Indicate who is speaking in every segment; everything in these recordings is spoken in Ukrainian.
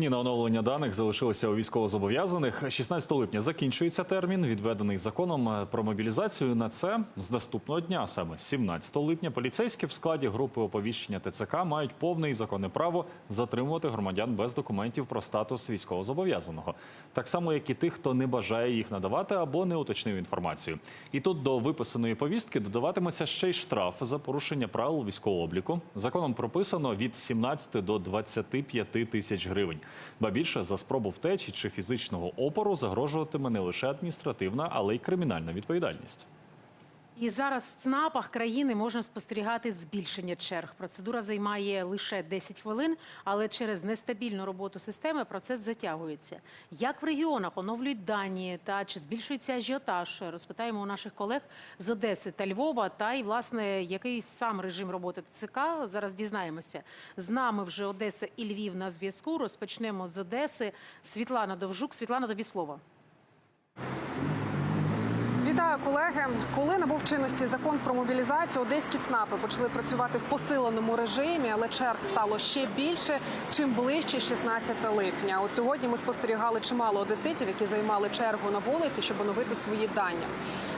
Speaker 1: Ні, на оновлення даних залишилося у військовозобов'язаних. 16 липня закінчується термін, відведений законом е, про мобілізацію. На це з наступного дня, саме 17 липня, поліцейські в складі групи оповіщення ТЦК мають повне і законне право затримувати громадян без документів про статус військовозобов'язаного, так само як і тих, хто не бажає їх надавати або не уточнив інформацію. І тут до виписаної повістки додаватиметься ще й штраф за порушення правил військового обліку. Законом прописано від 17 до 25 тисяч гривень. Ба більше за спробу втечі чи фізичного опору загрожуватиме не лише адміністративна, але й кримінальна відповідальність.
Speaker 2: І зараз в ЦНАПах країни можна спостерігати збільшення черг. Процедура займає лише 10 хвилин, але через нестабільну роботу системи процес затягується. Як в регіонах оновлюють дані та чи збільшується ажіотаж? Розпитаємо у наших колег з Одеси та Львова. Та й власне який сам режим роботи ТЦК зараз дізнаємося. З нами вже Одеса і Львів на зв'язку. Розпочнемо з Одеси. Світлана Довжук. Світлана, тобі слово.
Speaker 3: Вітаю, колеги. Коли набув чинності закон про мобілізацію, одеські ЦНАПи почали працювати в посиленому режимі, але черг стало ще більше, чим ближче 16 липня. От сьогодні ми спостерігали чимало одеситів, які займали чергу на вулиці, щоб оновити свої дані.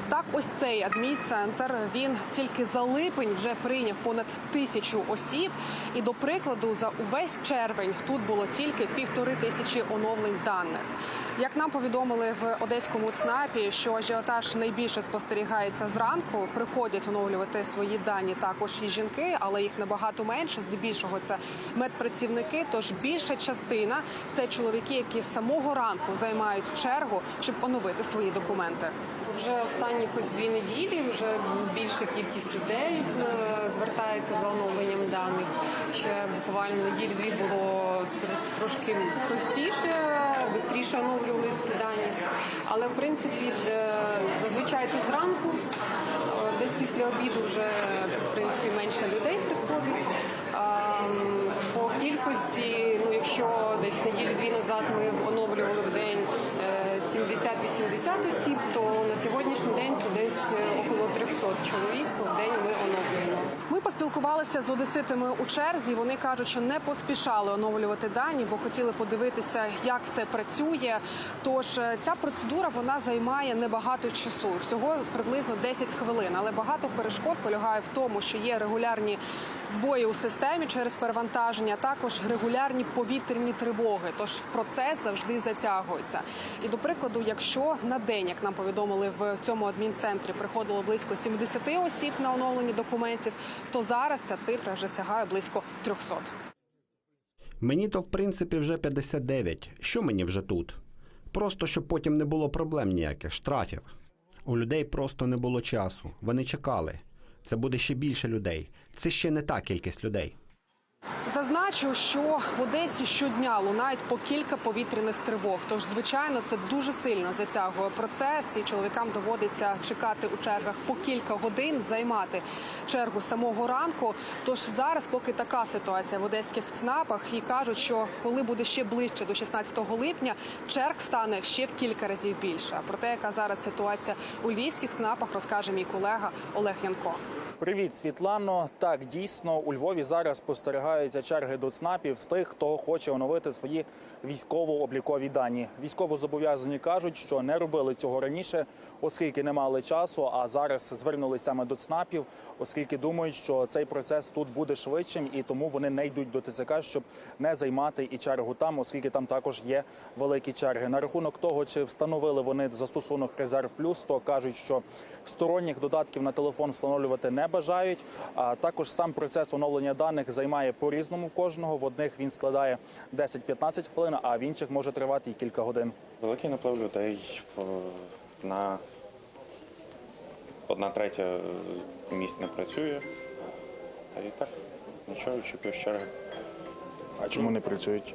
Speaker 3: Так, ось цей адмінцентр він тільки за липень вже прийняв понад тисячу осіб. І до прикладу, за увесь червень тут було тільки півтори тисячі оновлень даних. Як нам повідомили в одеському ЦНАПі, що ажіотаж найбільше спостерігається зранку, приходять оновлювати свої дані також і жінки, але їх набагато менше. Здебільшого це медпрацівники. Тож більша частина це чоловіки, які з самого ранку займають чергу, щоб оновити свої документи.
Speaker 4: Вже останні ось дві неділі вже більша кількість людей е, звертається за оновленням даних. Ще буквально неділі-дві було трошки простіше, швидше оновлювалися ці дані. Але в принципі е, зазвичай це зранку. Е, Десь після обіду вже в принципі менше людей приходить. По кількості, ну якщо десь неділю-дві назад ми оновлювали в день е, 70-80 осіб, то на сьогоднішній день це десь е, около 300 чоловік в день ми оновлюємо.
Speaker 3: Ми поспілкувалися з одеситами у черзі. Вони кажуть, що не поспішали оновлювати дані, бо хотіли подивитися, як все працює. Тож е, ця процедура вона займає небагато часу, всього приблизно 10 хвилин. Але багато перешкод полягає в тому, що є регулярні збої у системі через перевантаження, також регулярні повітряні тривоги. Тож процес завжди затягується. І до прикладу, якщо на день, як нам повідомили в цьому адмінцентрі, приходило близько 70 осіб на оновлення документів, то зараз ця цифра вже сягає близько 300.
Speaker 5: Мені то в принципі вже 59. Що мені вже тут? Просто щоб потім не було проблем ніяких, штрафів. У людей просто не було часу. Вони чекали. Це буде ще більше людей. Це ще не та кількість людей.
Speaker 3: Зазначу, що в Одесі щодня лунають по кілька повітряних тривог. Тож, звичайно, це дуже сильно затягує процес, і чоловікам доводиться чекати у чергах по кілька годин, займати чергу самого ранку. Тож зараз, поки така ситуація в одеських ЦНАПах, і кажуть, що коли буде ще ближче до 16 липня, черг стане ще в кілька разів більше. А про те, яка зараз ситуація у львівських ЦНАПах, розкаже мій колега Олег Янко.
Speaker 6: Привіт, Світлано. Так, дійсно, у Львові зараз спостерігаються черги до ЦНАПів з тих, хто хоче оновити свої військово-облікові дані. Військовозобов'язані кажуть, що не робили цього раніше, оскільки не мали часу. А зараз звернулися саме до ЦНАПів, оскільки думають, що цей процес тут буде швидшим, і тому вони не йдуть до ТЦК, щоб не займати і чергу там, оскільки там також є великі черги. На рахунок того, чи встановили вони застосунок резерв плюс, то кажуть, що сторонніх додатків на телефон встановлювати не бажають. А також сам процес оновлення даних займає по різному кожного. В одних він складає 10-15 хвилин, а в інших може тривати і кілька годин.
Speaker 7: Великий наплив людей е, на одна третя місць не працює. А і так, нічого, очікуєш черги.
Speaker 6: А чому не працюють?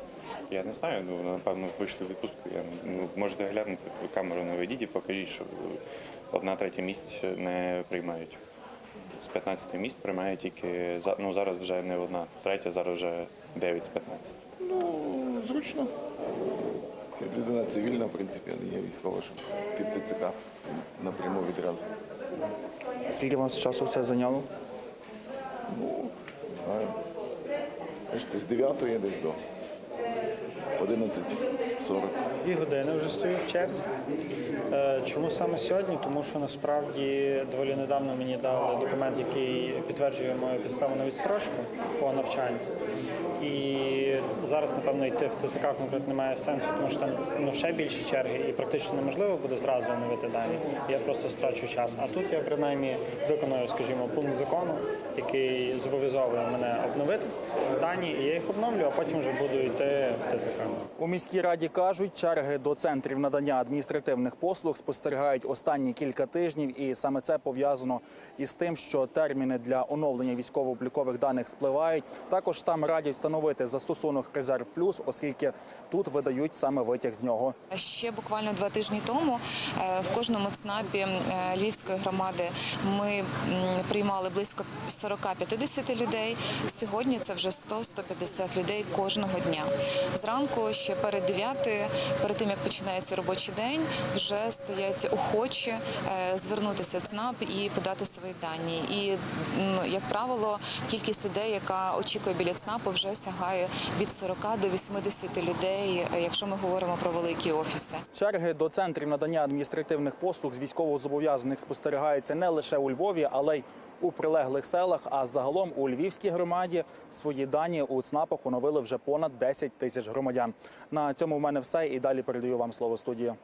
Speaker 7: Я не знаю, ну напевно вийшли в відпустку. Я, ну, можете глянути камеру наведіть і покажіть, що одна третя місць не приймають з 15 місць приймає тільки ну зараз вже не одна третя, зараз вже 9 з 15.
Speaker 8: Ну, зручно. Людина цивільна, в принципі, але є військова, що тип ТЦК напряму відразу.
Speaker 6: Скільки вам часу все зайняло?
Speaker 8: Ну, не знаю. З 9 десь до 11. 40.
Speaker 9: Дві години вже стою в черзі. Е, чому саме сьогодні? Тому що насправді доволі недавно мені дали документ, який підтверджує мою підставу на відстрочку по навчанню. І зараз, напевно, йти в ТЦК конкретно немає сенсу, тому що там ну, ще більше черги і практично неможливо буде зразу оновити дані. Я просто страчу час. А тут я принаймні виконую, скажімо, пункт закону, який зобов'язовує мене обновити дані. і Я їх обновлю, а потім вже буду йти в ТЦК.
Speaker 6: У міській раді кажуть, черги до центрів надання адміністративних послуг спостерігають останні кілька тижнів, і саме це пов'язано із тим, що терміни для оновлення військово-облікових даних спливають. Також там радять встановити застосунок резерв плюс, оскільки тут видають саме витяг з нього.
Speaker 10: Ще буквально два тижні тому е, в кожному ЦНАПі е, Львівської громади ми приймали близько 40-50 людей. Сьогодні це вже 100-150 людей кожного дня. Зранку ще перед 9, перед тим як починається робочий день, вже стоять охочі е, звернутися в ЦНАП і подати свої дані. І як правило, кількість людей, яка очікує біля ЦНАПу, вже сягає від 40 до 80 людей, е, якщо ми говоримо про великі офіси.
Speaker 6: Черги до центрів надання адміністративних послуг з військовозобов'язаних спостерігаються не лише у Львові, але й у прилеглих селах. А загалом у Львівській громаді свої дані у ЦНАПах оновили вже понад 10 тисяч громадян. На цьому мене все і далі передаю вам слово студія.